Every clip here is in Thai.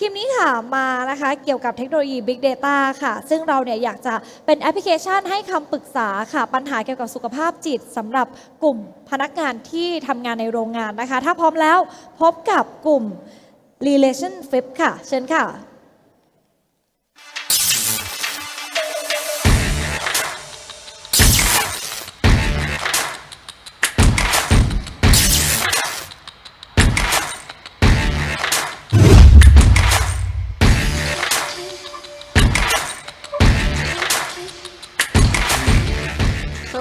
ทีมนี้ค่ะมานะคะเกี่ยวกับเทคโนโลยี Big Data ค่ะ ซึ่งเราเนี่ยอยากจะเป็นแอปพลิเคชันให้คำปรึกษาค่ะ ปัญหาเกี่ยวกับสุขภาพจิตสำหรับกลุ่มพนักงานที่ทำงานในโรงงานนะคะ ถ้าพร้อมแล้วพบกับกลุ่ม Relation Flip ค่ะ เชิญค่ะ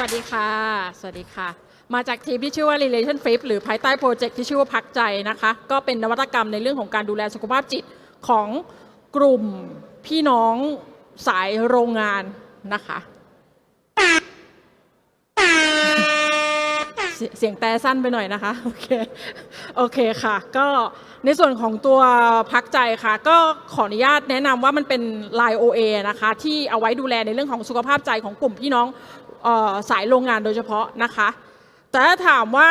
วัสดีค่ะ สวัสดีค่ะ มาจากทีมที่ชื่อว่า Relation Flip หรือภายใต้โปรเจกต์ที่ชื่อว่าพักใจนะคะ ก็เป็นนวัตกรรมในเรื่องของการดูแลสุขภาพจิตของกลุ่มพี่น้องสายโรงงานนะคะ เสียงแต่สั้นไปหน่อยนะคะ โอเค โอเคค่ะ ก็ในส่วนของตัวพักใจค่ะ ก็ขออนุญาตแนะนำว่ามันเป็น Line OA นะคะ ที่เอาไว้ดูแลในเรื่องของสุขภาพใจของกลุ่มพี่น้องออสายโรงงานโดยเฉพาะนะคะแต่ถ้าถามว่า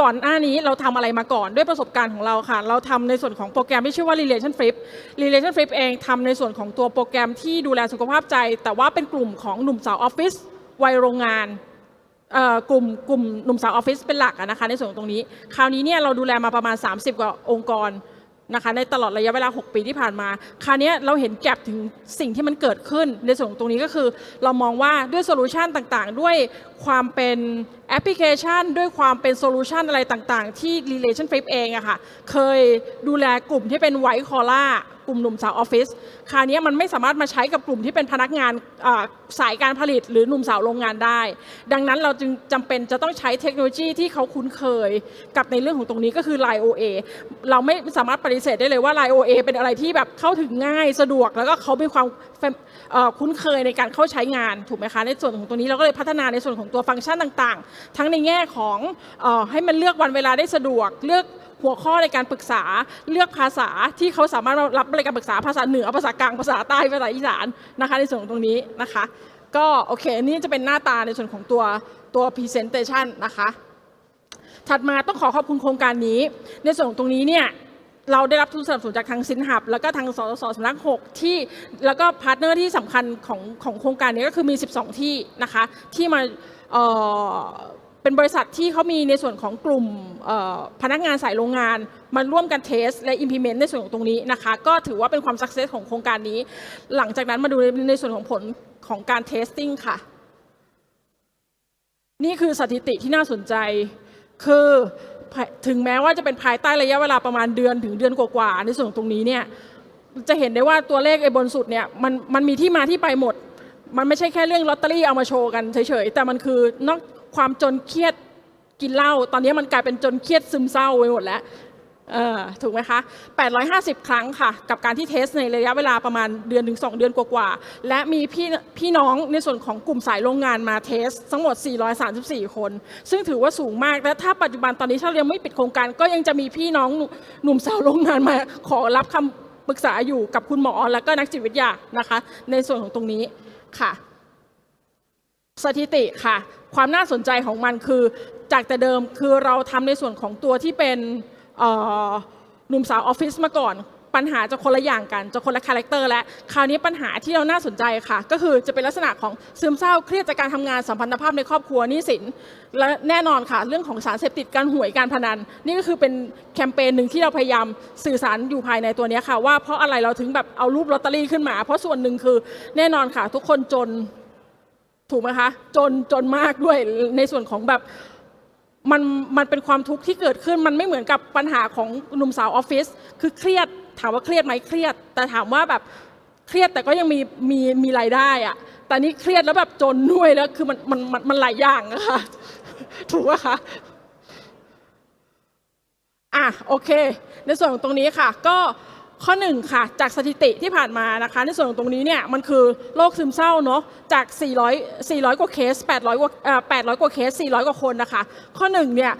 ก่อนหน้านี้เราทำอะไรมาก่อนด้วยประสบการณ์ของเราค่ะ เราทำในส่วนของโปรแกรมที่ชื่อว่า Relation Flip Relation Flip เองทำในส่วนของตัวโปรแกรมที่ดูแลสุขภาพใจ แต่ว่าเป็นกลุ่มของหนุ่มสาวออฟฟิศวัยโรงงาน กลุ่มกลุ่มหนุ่มสาวออฟฟิศเป็นหลักนะคะในส่วนของตรงนี้ คราวนี้เนี่ยเราดูแลมาประมาณ 30 กว่าองค์กรนะคะในตลอดระยะเวลา 6 ปีที่ผ่านมา คราวนี้เราเห็นแกลบถึงสิ่งที่มันเกิดขึ้นในส่วนของตรงนี้ก็คือ เรามองว่าด้วยโซลูชันต่างๆ ด้วยความเป็น แอปพลิเคชันด้วยความเป็นโซลูชันอะไรต่างๆ ที่ Relation Flip เองอะค่ะ เคยดูแลกลุ่มที่เป็นไวท์คอล่ากลุ่มหนุ่มสาวออฟฟิศคราวนี้มันไม่สามารถมาใช้กับกลุ่มที่เป็นพนักงานสายการผลิต หรือหนุ่มสาวโรงงานได้ ดังนั้นเราจึงจำเป็นจะต้องใช้เทคโนโลยีที่เขาคุ้นเคยกับในเรื่องของตรงนี้ก็คือ Line OA เราไม่สามารถปฏิเสธได้เลยว่า Line OA เป็นอะไรที่แบบเข้าถึงง่ายสะดวก แล้วก็เขามีความคุ้นเคยในการเข้าใช้งานถูกไหมคะในส่วนของตรงนี้เราก็เลยพัฒนาในส่วนของตัวฟังก์ชันต่างๆทั้งในแง่ของออให้มันเลือกวันเวลาได้สะดวก เลือกหัวข้อในการปรึกษาเลือกภาษาที่เขาสามารถรับบริการปรึกษาภาษาเหนือภาษากลางภาษาใต้ภาษาอีสานนะคะในส่วนตรงนี้นะคะ ก็โอเคอันนี่จะเป็นหน้าตาในส่วนของตัวตัว presentation นะคะถัดมาต้องขอขอบคุณโครงการนี้ ในส่วนของตรงนี้เนี่ยเราได้รับทุนสนับสนุนจากทางสินหับ แล้วก็ทางสสสสำนัก6ที่แล้วก็พาร์ทเนอร์ที่สำคัญของของโครงการนี้ก็คือมี 12 ที่นะคะที่มา เป็นบริษัทที่เขามีในส่วนของกลุ่มพนักงานสายโรงงานมาร่วมกันเทส และ implement ในส่วนของตรงนี้นะคะ ก็ถือว่าเป็นความ success ของโครงการนี้ หลังจากนั้นมาดูในส่วนของผลของการ testing ค่ะ นี่คือสถิติที่น่าสนใจ คือถึงแม้ว่าจะเป็นภายใต้ระยะเวลาประมาณเดือนถึงเดือนกว่าๆในส่วนตรงนี้เนี่ยจะเห็นได้ว่าตัวเลขไอ้บนสุดเนี่ยมันมันมีที่มาที่ไปหมด มันไม่ใช่แค่เรื่องลอตเตอรี่เอามาโชว์กันเฉยๆแต่มันคือนอกความจนเครียดกินเหล้าตอนนี้มันกลายเป็นจนเครียดซึมเศร้าไปหมดแล้วเออถูกไหมคะ 850 ครั้งค่ะ กับการที่เทสในระยะเวลาประมาณเดือนถึง 2 เดือนกว่าๆ และมีพี่พี่น้องในส่วนของกลุ่มสายโรงงานมาเทส ทั้งหมด 434 คน ซึ่งถือว่าสูงมาก และถ้าปัจจุบันตอนนี้ถ้าเรายังไม่ปิดโครงการ ก็ยังจะมีพี่น้องหนุ่มหนุ่มสาวโรงงานมาขอรับคำปรึกษาอยู่กับคุณหมอและก็นักจิตวิทยานะคะ ในส่วนของตรงนี้ ค่ะ สถิติค่ะ ความน่าสนใจของมันคือ จากแต่เดิมคือเราทำในส่วนของตัวที่เป็นหนุ่มสาวออฟฟิศมาก่อน ปัญหาจะคนละอย่างกันจะคนละคาแรคเตอร์และคราวนี้ปัญหาที่เราน่าสนใจค่ะ ก็คือจะเป็นลักษณะของซึมเศร้าเครียดจากการทำงานสัมพันธภาพในครอบครัวนี้สินและแน่นอนค่ะ เรื่องของสารเสพติดการหวยการพนัน นี่ก็คือเป็นแคมเปญหนึ่งที่เราพยายามสื่อสารอยู่ภายในตัวนี้ค่ะ ว่าเพราะอะไรเราถึงแบบเอารูปลอตเตอรี่ขึ้นมา เพราะส่วนหนึ่งคือแน่นอนค่ะ ทุกคนจนถูกไหมคะ จนจนมากด้วยในส่วนของแบบมันมันเป็นความทุกข์ที่เกิดขึ้นมันไม่เหมือนกับปัญหาของหนุ่มสาวออฟฟิศคือเครียด ถามว่าเครียดไหมเครียด แต่ถามว่าแบบเครียดแต่ก็ยังมีมีมีรายได้อะแต่นี่เครียดแล้วแบบจนด้วยแล้วคือมันมันมันมันหลายอย่างอะคะถูกไหมคะอะโอเค ในส่วนของตรงนี้ค่ะ ก็ข้อหนึ่งค่ะ จากสถิติที่ผ่านมานะคะ ในส่วนของตรงนี้เนี่ยมันคือโรคซึมเศร้าเนาะจาก 400 400 กว่าเคส 800กว่า800 กว่าเคส 400 กว่าคนนะคะ ข้อหนึ่งเนี่ย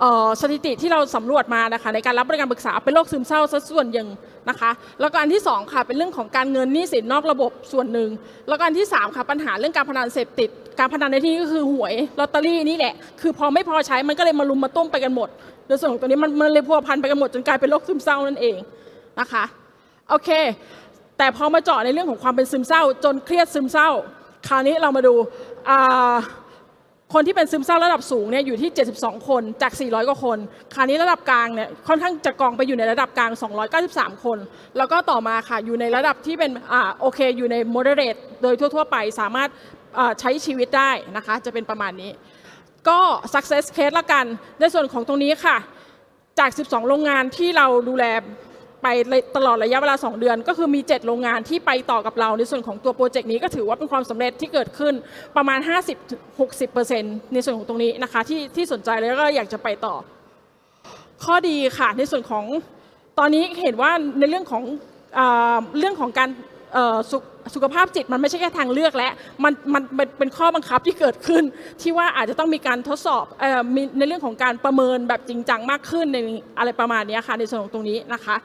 เอ่อสถิติที่เราสำรวจมานะคะในการรับบริการปรึกษาเป็นโรคซึมเศร้าซะส่วนใหญ่นะคะ แล้วก็อันที่สองค่ะเป็นเรื่องของการเงินหนี้สินนอกระบบส่วนหนึ่ง แล้วก็อันที่สามค่ะปัญหาเรื่องการพนันเสพติด การพนันในที่นี้ก็คือหวยลอตเตอรี่นี่แหละ คือพอไม่พอใช้มันก็เลยมาลุมมาต้มไปกันหมดในส่วนของตัวนี้มันมันเลยพัวพันไปกันหมดจนกลายเป็นโรคซึมเศร้านั่นเองนะคะโอเค แต่พอมาเจาะในเรื่องของความเป็นซึมเศร้า จนเครียดซึมเศร้า คราวนี้เรามาดูอ่า คนที่เป็นซึมเศร้าระดับสูงเนี่ยอยู่ที่ 72 คนจาก 400 กว่าคน คราวนี้ระดับกลางเนี่ยค่อนข้างจะกองไปอยู่ในระดับกลาง 293 คน แล้วก็ต่อมาค่ะอยู่ในระดับที่เป็นอ่าโอเคอยู่ใน moderate โดยทั่ว ๆ ไปสามารถอ่าใช้ชีวิตได้นะคะจะเป็นประมาณนี้ ก็ success case ละกัน ในส่วนของตรงนี้ค่ะ จาก 12 โรงงานที่เราดูแล ไปตลอดระยะเวลา 2 เดือน ก็คือมี 7 โรงงานที่ไปต่อกับเราในส่วนของตัวโปรเจกต์นี้ก็ถือว่าเป็นความสำเร็จที่เกิดขึ้นประมาณ 50-60%ในส่วนของตรงนี้นะคะที่ที่สนใจแล้วก็อยากจะไปต่อ ข้อดีค่ะในส่วนของตอนนี้เห็นว่าในเรื่องของเอเรื่องของการสุขสุขภาพจิตมันไม่ใช่แค่ทางเลือกแล้วมันมันเป็นข้อบังคับที่เกิดขึ้น ที่ว่าอาจจะต้องมีการทดสอบออมีในเรื่องของการประเมินแบบจริงจังมากขึ้นในอะไรประมาณนี้ค่ะในส่วนของตรงนี้นะคะ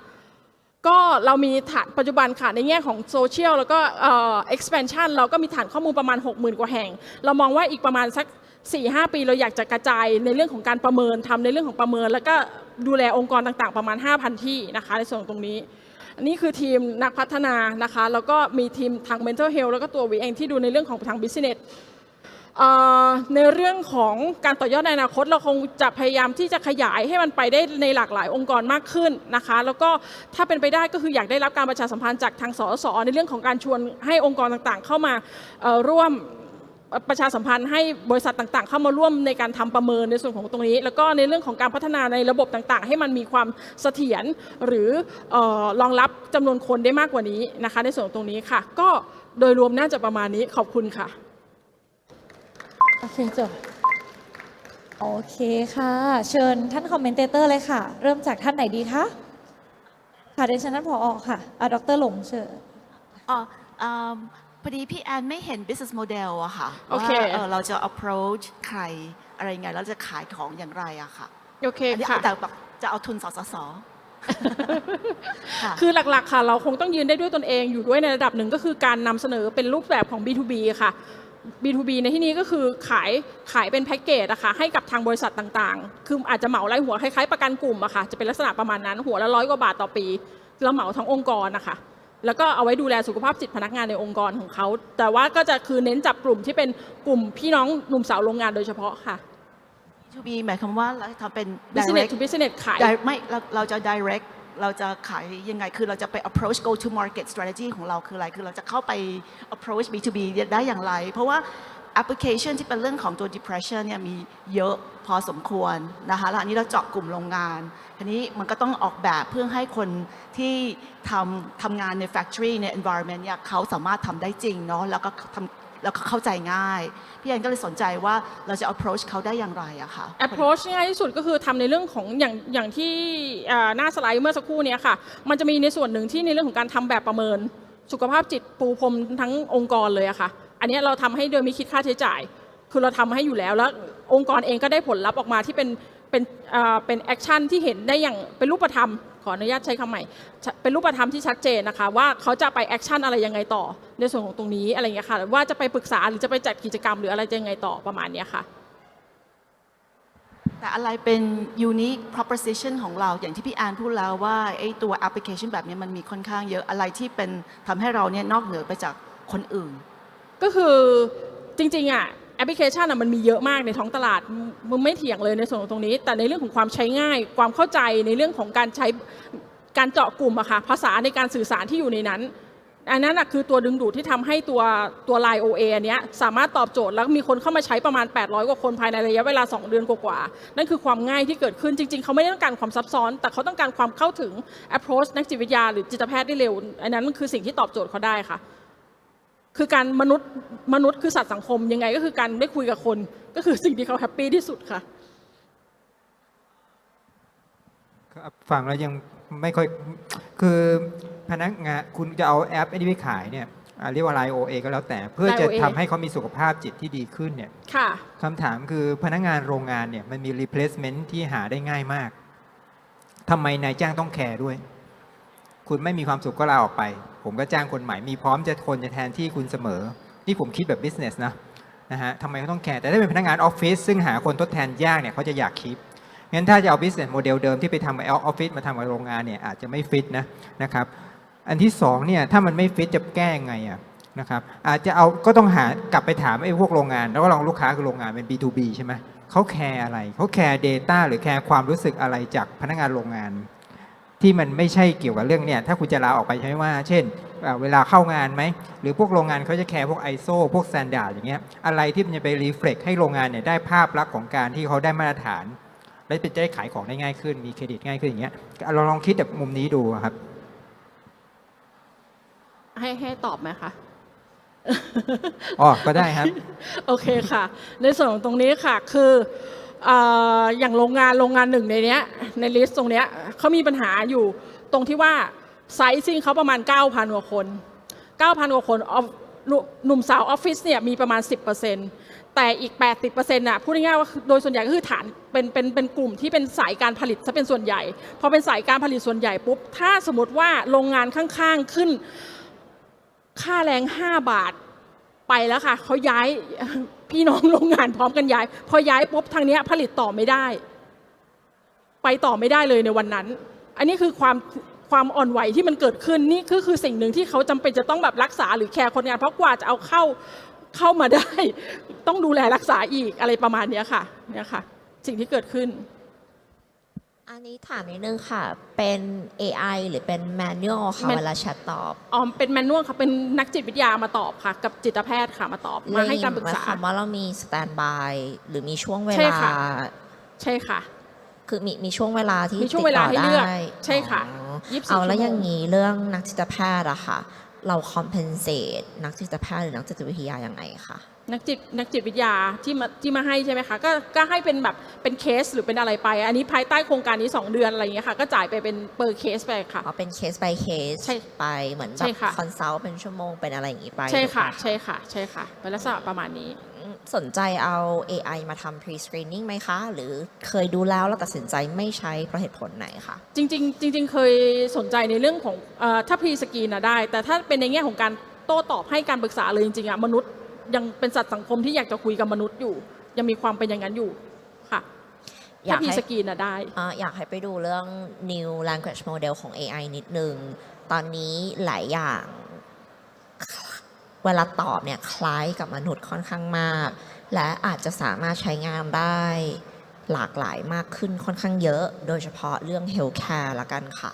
ก็เรามีฐานปัจจุบันค่ะ ในแง่ของโซเชียลแล้วก็เอ่อ expansion เราก็มีฐานข้อมูลประมาณ 60,000 กว่าแห่ง เรามองว่าอีกประมาณสัก 4-5 ปีเราอยากจะกระจายในเรื่องของการประเมินทำในเรื่องของประเมิน แล้วก็ดูแลองค์กรต่างๆ ประมาณ 5,000 ที่นะคะในส่วนตรงนี้ันนี้คือทีมนักพัฒนานะคะ แล้วก็มีทีมทาง mental health แล้วก็ตัววีเองที่ดูในเรื่องของทาง business เอ่อ ในเรื่องของการต่อยอดในอนาคตเราคงจะพยายามที่จะขยายให้มันไปได้ในหลากหลายองค์กรมากขึ้นนะคะ แล้วก็ถ้าเป็นไปได้ก็คืออยากได้รับการประชาสัมพันธ์จากทางสสในเรื่องของการชวนให้องค์กรต่างๆ เข้ามาร่วมประชาสัมพันธ์ให้บริษัทต่างๆ เข้ามาร่วมในการทำประเมินในส่วนของตรงนี้ แล้วก็ในเรื่องของการพัฒนาในระบบต่างๆ ให้มันมีความเสถียรหรือเอ่อรองรับจำนวนคนได้มากกว่านี้นะคะ ในส่วนของตรงนี้ค่ะ ก็โดยรวมน่าจะประมาณนี้ขอบคุณค่ะ โอเคจบโอเคค่ะ เชิญท่านคอมเมนเตอร์เลยค่ะ เริ่มจากท่านไหนดีคะค่ะเดยวเชันท่านผออค่ะอะดรหลงเชิญอ๋ออืมพอดีพี่แอนไม่เห็น business model อะค่ะโอเค ว่าเอ่อเราจะ approach ใครอะไรยังไงแล้วจะขายของอย่างไรอะค่ะโอเคอันนี้ค่ะ เอาแต่แบบจะเอาทุนสสส ค่ะ คือหลักๆ ค่ะ เราคงต้องยืนได้ด้วยตนเองอยู่ด้วยในระดับหนึ่งก็คือการนำเสนอเป็นรูปแบบของ B2B ค่ะ B2B ในที่นี้ก็คือขายขายเป็นแพ็กเกจอะค่ะให้กับทางบริษัทต่างๆ คืออาจจะเหมารายหัวคล้ายๆประกันกลุ่มอะค่ะจะเป็นลักษณะประมาณนั้นหัวละร้อยกว่าบาทต่อปีเราเหมาทั้งองค์กรนะคะแล้วก็เอาไว้ดูแลสุขภาพจิตพนักงานในองค์กรของเขา แต่ว่าก็จะคือเน้นจับกลุ่มที่เป็นกลุ่มพี่น้องหนุ่มสาวโรงงานโดยเฉพาะค่ะ B2B หมายความว่าเราทำเป็น business direct to business ขาย direct ไม่เราเราจะ direct เราจะขายยังไง คือเราจะไป approach go to market strategy ของเราคืออะไร คือเราจะเข้าไป approach B2B ได้อย่างไร เพราะว่าแอปพลิเคชันที่เป็นเรื่องของตัว depression เนี่ยมีเยอะพอสมควรนะคะ แล้วอันนี้เราเจาะกลุ่มโรงงานทีนี้มันก็ต้องออกแบบเพื่อให้คนที่ทำทำงานใน factory ใน environment เนี่ยเขาสามารถทำได้จริงเนาะ แล้วก็ทำ แล้วก็เข้าใจง่าย พี่แอนก็เลยสนใจว่าเราจะ approach เขาได้อย่างไรอะค่ะ approach ง่ายที่สุดก็คือทำในเรื่องของอย่างอย่างที่หน้าสไลด์เมื่อสักครู่นี้ค่ะ มันจะมีในส่วนหนึ่งที่ในเรื่องของการทำแบบประเมิน สุขภาพจิตปูพรมทั้งองค์กรเลยอะค่ะ อันนี้เราทำให้โดยไม่คิดค่าใช้จ่าย คือเราทำให้อยู่แล้วแล้วองค์กรเองก็ได้ผลลัพธ์ออกมาที่เป็นเป็นเป็นแอคชั่นที่เห็นได้อย่างเป็นรูปธรรม ออนุญาตใช้คำใหม่ เป็นรูปธรรมที่ชัดเจนนะคะ ว่าเขาจะไปแอคชั่นอะไรยังไงต่อ ในส่วนของตรงนี้อะไรอย่างเงี้ยค่ะว่าจะไปปรึกษาหรือจะไปจัดกิจกรรมหรืออะไรจะยังไงต่อประมาณเนี้ยค่ะแต่อะไรเป็น unique proposition ของเราอย่างที่พี่แอนพูดแล้วว่าไอ้ตัวแอปพลิเคชันแบบนี้มันมีค่อนข้างเยอะอะไรที่เป็นทำให้เราเนี่ยนอกเหนือไปจากคนอื่น ก็คือจริงๆอะ แอปพลิเคชันอะมันมีเยอะมากในท้องตลาดมึงไม่เถียงเลยในส่วนของตรงนี้ แต่ในเรื่องของความใช้ง่าย ความเข้าใจในเรื่องของการใช้การเจาะกลุ่มอะค่ะภาษาในการสื่อสารที่อยู่ในนั้น อันนั้นคือตัวดึงดูดที่ทำให้ตัวตัว Line OA อันเนี้ยสามารถตอบโจทย์แล้วมีคนเข้ามาใช้ประมาณ 800 กว่าคนภายในระยะเวลา 2 เดือนกว่าๆนั่นคือความง่ายที่เกิดขึ้นจริง ๆ เขาไม่ได้ต้องการความซับซ้อน แต่เขาต้องการความเข้าถึง approach นักจิตวิทยาหรือจิตแพทย์ได้เร็ว อันนั้นมันคือสิ่งที่ตอบโจทย์เขาได้ค่ะ คือการมนุษย์มนุษย์คือสัตว์สังคมยังไงก็คือการได้คุยกับคน ก็คือสิ่งที่เขาแฮปปี้ที่สุดค่ะครับฟังแล้วยังไม่ค่อยคือพนักงานคุณจะเอาแอปไอ้นี้ไปขายเนี่ยอ่าเรียกว่าไลโอเอก็แล้วแต่เพื่อจะ Line OA ทำให้เขามีสุขภาพจิตที่ดีขึ้นเนี่ยค่ะ คำถามคือพนักงานโรงงานเนี่ยมันมี replacement ที่หาได้ง่ายมากทำไมนายจ้างต้องแคร์ด้วย คุณไม่มีความสุขก็ลาออกไป ผมก็จ้างคนใหม่มีพร้อมจะคนจะแทนที่คุณเสมอ นี่ผมคิดแบบ business นะนะฮะทำไมเขาต้องแคร์แต่ถ้าเป็นพนักงานออฟฟิศซึ่งหาคนทดแทนยากเนี่ยเขาจะอยากคิดงั้นถ้าจะเอา business model เดิมที่ไปทำกับออฟฟิศมาทำกับโรงงานเนี่ยอาจจะไม่ฟิตนะนะครับอันที่สองเนี่ยถ้ามันไม่ฟิตจะแก้ยังไงอะนะครับอาจจะเอาก็ต้องหากลับไปถามไอ้พวกโรงงาน แล้วก็ลองลูกค้าคือโรงงานเป็น B2B ใช่ไหมเขาแคร์อะไรเขาแคร์ Data หรือแคร์ความรู้สึกอะไรจากพนักงานโรงงาน ที่มันไม่ใช่เกี่ยวกับเรื่องเนี่ยถ้าคุณจะลาออกไปใช่ไหมว่า เช่นเอ่อเวลาเข้างานไหม หรือพวกโรงงานเขาจะแคร์พวก ISO พวก Standard อย่างเงี้ยอะไรที่มันจะไปรีเฟล็กให้โรงงานเนี่ยได้ภาพลักษณ์ของการที่เขาได้มาตรฐาน และจะได้ขายของได้ง่ายขึ้น มีเครดิตง่ายขึ้นอย่างเงี้ยเราลองคิดแบบมุมนี้ดูครับ ให้ให้ตอบไหมคะอ๋อก็ได้ครับ โอเคค่ะ ในส่วนของตรงนี้ค่ะคือเอย่างโรงงานโรงงานหนึ่งในเนี้ยในลิสต์ตรงเนี้ยเขามีปัญหาอยู่ตรงที่ว่าไซซิ่งเขาประมาณ 9,000กว่าคน 9,000กว่าคนออฟหนุ่มสาวออฟฟิศเนี่ยมีประมาณ 10%แต่อีก 80%น่ะพูดง่ายๆว่าโดยส่วนใหญ่ก็คือฐานเป็นเป็นเป็นกลุ่มที่เป็นสายการผลิตซะเป็นส่วนใหญ่ พอเป็นสายการผลิตส่วนใหญ่ปุ๊บ ถ้าสมมติว่าโรงงานข้างๆขึ้น ค่าแรง 5 บาทไปแล้วค่ะเขาย้าย พี่น้องโรงงานพร้อมกันย้าย พอย้ายปุ๊บทางเนี้ยผลิตต่อไม่ได้ ไปต่อไม่ได้เลยในวันนั้น อันนี้คือความความอ่อนไหวที่มันเกิดขึ้นนี่คือคือสิ่งหนึ่งที่เขาจำเป็นจะต้องแบบรักษาหรือแคร์คนงาน เพราะกว่าจะเอาเข้าเข้ามาได้ ต้องดูแลรักษาอีกอะไรประมาณนี้ค่ะเนี่ยค่ะ สิ่งที่เกิดขึ้น อันนี้ถามนิดนึงค่ะ เป็น AI หรือเป็น manual ค่ะ Man- เวลาแชทตอบอ๋อเป็นแมนนวลค่ะ เป็นนักจิตวิทยามาตอบค่ะ กับจิตแพทย์ค่ะมาตอบ มาให้การปรึกษา หมยความว่าเรามี standby หรือมีช่วงเวใช่ลา ค่ะ ใช่ค่ะ คือมีมีช่วงเวลาที่มีช่วงเวลาให้เลือกติดต่ได้ใช่ค่ะอ๋อ24เอาแล้วชั่วโมงอย่างนี้เรื่องนักจิตแพทย์อะค่ะ เรา compensate นักจิตแพทย์หรือนักจิตวิทยายังไงคะ นักจิตนักจิตวิทยาที่มาที่มาให้ใช่ไหมคะก็ก็ให้เป็นแบบเป็นเคสหรือเป็นอะไรไป อันนี้ภายใต้โครงการนี้ 2 เดือนอะไรอย่างเงี้ยค่ะ ก็จ่ายไปเป็นเปอร์เคสไปค่ะเอาเป็น case by case ใช่ไปเหมือนแบใช่บค่ะ consult เป็นชั่วโมงเป็นอะไรอย่างนี้ไปใช่ค่ะ ถูกไหมใช่ค่ะ ใช่ค่ะเป็นลักษณะประมาณนี้ สนใจเอา AI มาทำ pre screening ไหมคะ หรือเคยดูแล้วแล้วตัดสินใจไม่ใช้เพราะเหตุผลไหนคะ จริงๆจริงๆ เคยสนใจในเรื่องของเออถ้าพรีสกรีนอะได้ แต่ถ้าเป็นในแง่ของการโต้ตอบให้การปรึกษาเลยจริงๆอะมนุษย์ ยังเป็นสัตว์สังคมที่อยากจะคุยกับมนุษย์อยู่ ยังมีความเป็นอย่างนั้นอยู่ค่ะอยาถ้ากพรีให้สกรีนอะได้อ่าอยากให้ไปดูเรื่อง new language model ของ AI นิดนึง ตอนนี้หลายอย่างเวลาตอบเนี่ยคล้ายกับมนุษย์ค่อนข้างมาก และอาจจะสามารถใช้งานได้หลากหลายมากขึ้นค่อนข้างเยอะ โดยเฉพาะเรื่อง healthcare ละกันค่ะ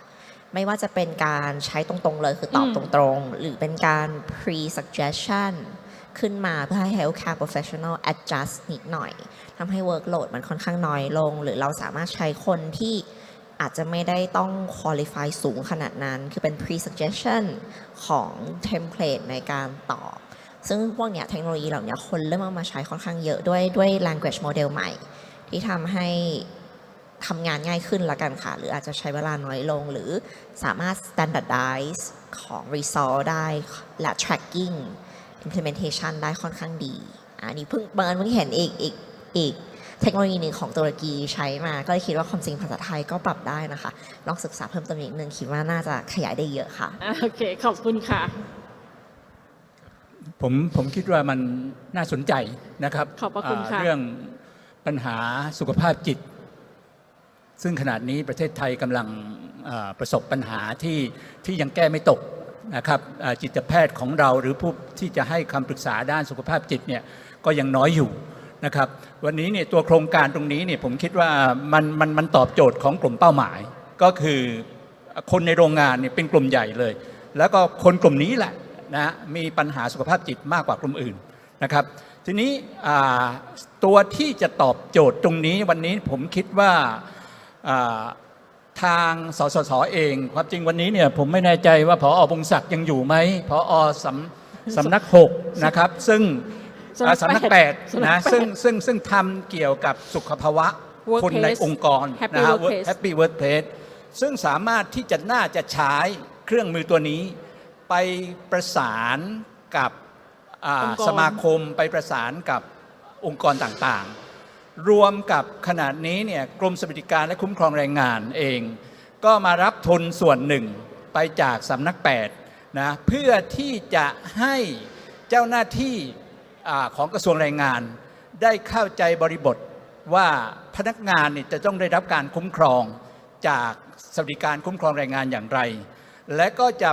ไม่ว่าจะเป็นการใช้ตรงๆเลยคือตอบอืมตรงๆ หรือเป็นการ pre suggestion ขึ้นมาเพื่อให้ healthcare professional adjust นิดหน่อยทำให้ workload มันค่อนข้างน้อยลง หรือเราสามารถใช้คนที่อาจจะไม่ได้ต้อง qualify สูงขนาดนั้น คือเป็น pre suggestion ของ template ในการตอบ ซึ่งพวกเนี้ยเทคโนโลยีเหล่านี้คนเริ่มเอามาใช้ค่อนข้างเยอะด้วยด้วย language model ใหม่ ที่ทำให้ทำงานง่ายขึ้นละกันค่ะ หรืออาจจะใช้เวลาน้อยลง หรือสามารถ standardize ของ result ได้และ tracking implementation ได้ค่อนข้างดี อันนี้เพิ่งบังเอิญเพิ่งเห็นอีกอีกอีกเทคโนโลยีหนึ่งของตุรกีใช้มา ก็เลยคิดว่าความจริงภาษาไทยก็ปรับได้นะคะ ลองศึกษาเพิ่มเติมนิดนึงคิดว่าน่าจะขยายได้เยอะค่ะอะ โอเค ขอบคุณค่ะ ผมผมคิดว่ามันน่าสนใจนะครับขอบพระคุณอ่าค่ะเรื่องปัญหาสุขภาพจิต ซึ่งขนาดนี้ประเทศไทยกำลังอ่าประสบปัญหาที่ที่ยังแก้ไม่ตก นะครับจิตแพทย์ของเราหรือผู้ที่จะให้คำปรึกษาด้านสุขภาพจิตเนี่ยก็ยังน้อยอยู่นะครับวันนี้เนี่ยตัวโครงการตรงนี้เนี่ยผมคิดว่ามันมันมันตอบโจทย์ของกลุ่มเป้าหมาย ก็คือคนในโรงงานเนี่ยเป็นกลุ่มใหญ่เลย แล้วก็คนกลุ่มนี้แหละนะมีปัญหาสุขภาพจิตมากกว่ากลุ่มอื่นนะครับทีนี้ตัวที่จะตอบโจทย์ตรงนี้วันนี้ผมคิดว่า ทางสสสเองความจริงวันนี้เนี่ยผมไม่แน่ใจว่าพออบงศักดิ์ยังอยู่ไหมพอสำสำนักหกนะครับ ซึ่งอ่าสำสำนันักกแปแปดดสำนักนะแปดซึ่งซึ่งซึ่งทำเกี่ยวกับสุขภาวะ Workplace คนในองค์กร Happy นะฮะ Workplace Happy Workplace ซึ่งสามารถที่จะน่าจะใช้เครื่องมือตัวนี้ ไปประสานกับอ่าองค์กรสมาคมไปประสานกับองค์กรต่างๆ รวมกับขนาดนี้เนี่ยกรมสวัสดิการและคุ้มครองแรงงานเอง ก็มารับทุนส่วนหนึ่งไปจากสำนักแปดนะเพื่อที่จะให้เจ้าหน้าที่ของกระทรวงแรงงาน ได้เข้าใจบริบทว่าพนักงานเนี่ยจะต้องได้รับการคุ้มครองจากสวัสดิการคุ้มครองแรงงานอย่างไร และก็จะ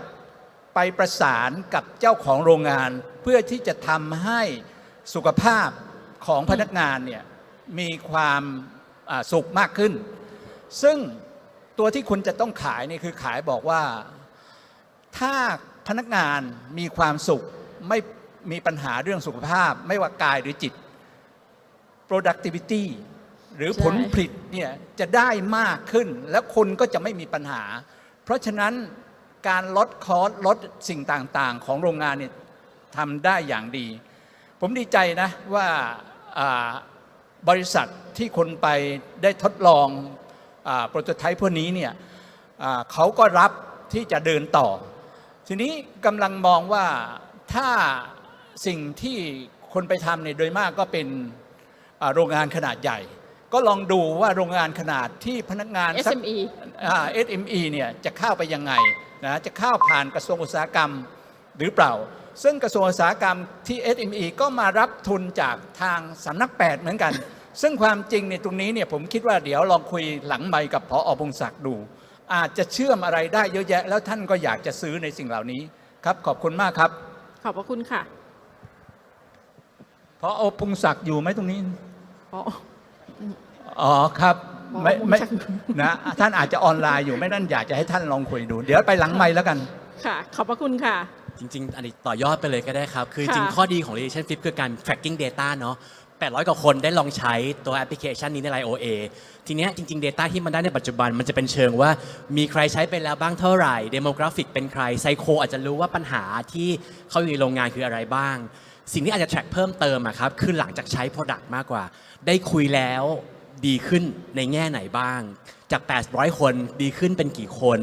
ไปประสานกับเจ้าของโรงงาน เพื่อที่จะทำให้สุขภาพของพนักงานเนี่ย มีความอ่าสุขมากขึ้น ซึ่งตัวที่คุณจะต้องขายเนี่ยคือขายบอกว่า ถ้าพนักงานมีความสุขไม่มีปัญหาเรื่องสุขภาพ ไม่ว่ากายหรือจิต productivity หรือใช่ผลผลิตเนี่ยจะได้มากขึ้น แล้วคนก็จะไม่มีปัญหา เพราะฉะนั้นการลดคอสลดสิ่งต่างๆ ของโรงงานเนี่ยทำได้อย่างดี ผมดีใจนะว่าอ่า บริษัทที่คนไปได้ทดลองโปรโตไทป์พวกนี้เนี่ยอ่าเขาก็รับที่จะเดินต่อ ทีนี้กำลังมองว่าถ้าสิ่งที่คนไปทำเนี่ยโดยมากก็เป็นอ่าโรงงานขนาดใหญ่ ก็ลองดูว่าโรงงานขนาดที่พนักงานสัก SME อ่า SME เนี่ยจะเข้าไปยังไงนะจะเข้าผ่านกระทรวงอุตสาหกรรมหรือเปล่า ซึ่งกระทรวงอุตสาหกรรมที่ SME ก็มารับทุนจากทางสำนักแปดเหมือนกัน ซึ่งความจริงในยตรงนี้เนี่ยผมคิดว่าเดี๋ยวลองคุยหลังไมค์กับพออพงศักดิ์ดู อาจจะเชื่อมอะไรได้เยอะแยะ แล้วท่านก็อยากจะซื้อในสิ่งเหล่านี้ครับ ขอบคุณมากครับ ขอบพระคุณค่ะพออพงศักดิ์อยู่ไหมตรงนี้อ๋ออ๋อครับไม่ผอพงไม่ศักดิ์นะท่านอาจจะออนไลน์อยู่ไม่นั่นอยากจะให้ท่านลองคุยดู เดี๋ยวไปหลังไมค์แล้วกันค่ะ ขอบพระคุณค่ะ จริง ๆ อันนี้ต่อยอดไปเลยก็ได้ครับ คือค่ะจริงข้อดีของ Relation Flip คือการ tracking data เนาะ800 กว่าคนได้ลองใช้ตัวแอปพลิเคชันนี้ใน Line OA ทีเนี้ยจริง ๆ Data ที่มันได้ในปัจจุบันมันจะเป็นเชิงว่ามีใครใช้ไปแล้วบ้างเท่าไหร่ Demographic เป็นใคร ไซโคอาจจะรู้ว่าปัญหาที่เขาอยู่ในโรงงานคืออะไรบ้าง สิ่งที่อาจจะ track เพิ่มเติมอะครับ คือหลังจากใช้ Product มากกว่า ได้คุยแล้ว ดีขึ้นในแง่ไหนบ้าง จาก 800 คนดีขึ้นเป็นกี่คน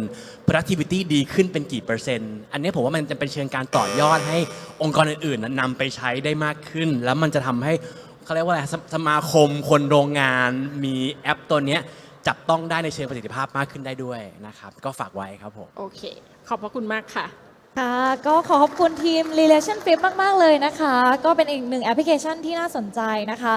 productivity ดีขึ้นเป็นกี่เปอร์เซ็นต์ อันนี้ผมว่ามันจะเป็นเชิงการต่อยอดให้องค์กรอื่นๆนั้นนำไปใช้ได้มากขึ้น แล้วมันจะทำให้เขาเรียกว่าอะไรสสมาคมคนโรงงานมีแอปตัวเนี้ยจับต้องได้ในเชิงประสิทธิภาพมากขึ้นได้ด้วยนะครับ ก็ฝากไว้ครับผม โอเค ขอบพระคุณมากค่ะ ค่ะก็ขอขอบคุณทีม Relation Flip มาก ๆ เลยนะคะ ก็เป็นอีกหนึ่งแอปพลิเคชันที่น่าสนใจนะคะ